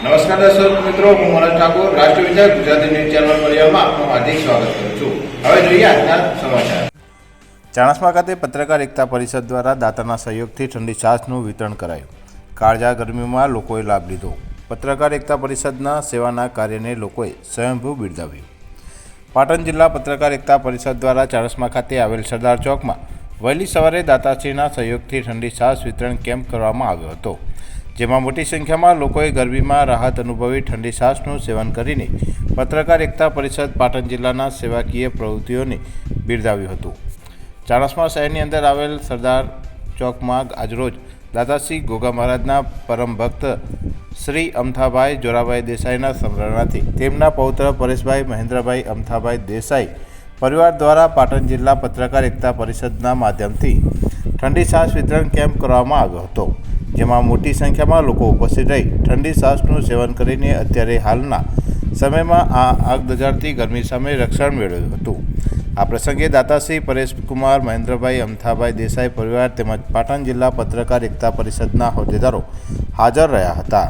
દર્શક મિત્રો, હું મનોજ ઠાકોર, રાષ્ટ્રીય વિચાર ગુજરાતી ન્યૂઝ ચેનલ પરિવારમાં આપનું હાર્દિક સ્વાગત કરું છું. હવે જોઈએ આજના સમાચાર. ચાણસ્મા ખાતે પત્રકાર એકતા પરિષદ દ્વારા દાતાના સહયોગથી ઠંડી છાશનું વિતરણ કરાયું. કાળજા ગરમીમાં લોકોએ લાભ લીધો. પત્રકાર એકતા પરિષદના સેવાના કાર્યને લોકોએ સ્વયંભૂ બિરદાવ્યું. પાટણ જિલ્લા પત્રકાર એકતા પરિષદ દ્વારા ચાણસ્મા ખાતે આવેલ સરદાર ચોકમાં વહેલી સવારે દાતાશ્રીના સહયોગથી ઠંડી છાશ વિતરણ કેમ્પ કરવામાં આવ્યો હતો. જેમાં મોટી સંખ્યામાં લોકોએ ગરમીમાં રાહત અનુભવી ઠંડી છાશનું સેવન કરીને પત્રકાર એકતા પરિષદ પાટણ જિલ્લાના સેવાકીય પ્રવૃત્તિઓને બિરદાવ્યું હતું. ચાણસ્મા શહેરની અંદર આવેલ સરદાર ચોકમાં આજરોજ દાદાશ્રી ગોગા મહારાજના પરમ ભક્ત શ્રી અમથાભાઈ જોરાભાઈ દેસાઈના સંરણાથી તેમના પૌત્ર પરેશભાઈ મહેન્દ્રભાઈ અમથાભાઈ દેસાઈ પરિવાર દ્વારા પાટણ જિલ્લા પત્રકાર એકતા પરિષદના માધ્યમથી ઠંડી છાશ વિતરણ કેમ્પ કરવામાં આવ્યો હતો. જેમાં મોટી સંખ્યામાં લોકો ઉપસ્થિત રહી ઠંડી સાસનું સેવન કરીને અત્યારે હાલના સમયમાં આ આગ દજાડતી ગરમી સામે રક્ષણ મેળવ્યું હતું. આ પ્રસંગે દાતાશ્રી પરેશકુમાર મહેન્દ્રભાઈ અમથાભાઈ દેસાઈ પરિવાર તેમજ પાટણ જિલ્લા પત્રકાર એકતા પરિષદના હોદ્દેદારો હાજર રહ્યા હતા.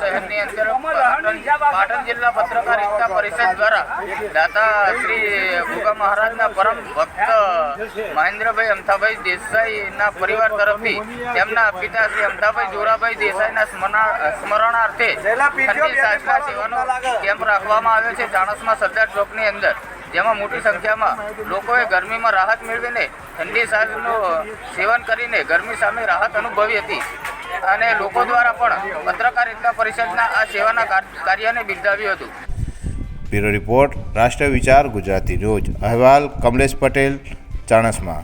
શહેરની અંદર પાટણ જિલ્લા પત્રકાર એકતા પરિષદ દ્વારા દાતા શ્રી ભૂગા મહારાજના પરમ ભક્ત મહેન્દ્રભાઈ અમથાભાઈ દેસાઈના પરિવાર તરફથી તેમના પિતા શ્રી અમથાભાઈ જોરાભાઈ દેસાઈના સ્મરણાર્થે સેવાનો કેમ્પ રાખવામાં આવ્યો છે. ચાણસમાં સરદાર ચોકની અંદર જેમાં મોટી સંખ્યામાં લોકોએ ગરમીમાં રાહત મેળવીને ઠંડી સાજનું સેવન કરીને ગરમી સામે રાહત અનુભવી હતી. અને લોકો દ્વારા પણ પત્રકારિતા પરિષદના આ સેવાના કાર્યને બિરદાવ્યું હતું. બ્યુરો રિપોર્ટ રાષ્ટ્રીય વિચાર ગુજરાતી રોજ અહેવાલ કમલેશ પટેલ, ચાણસ્મા.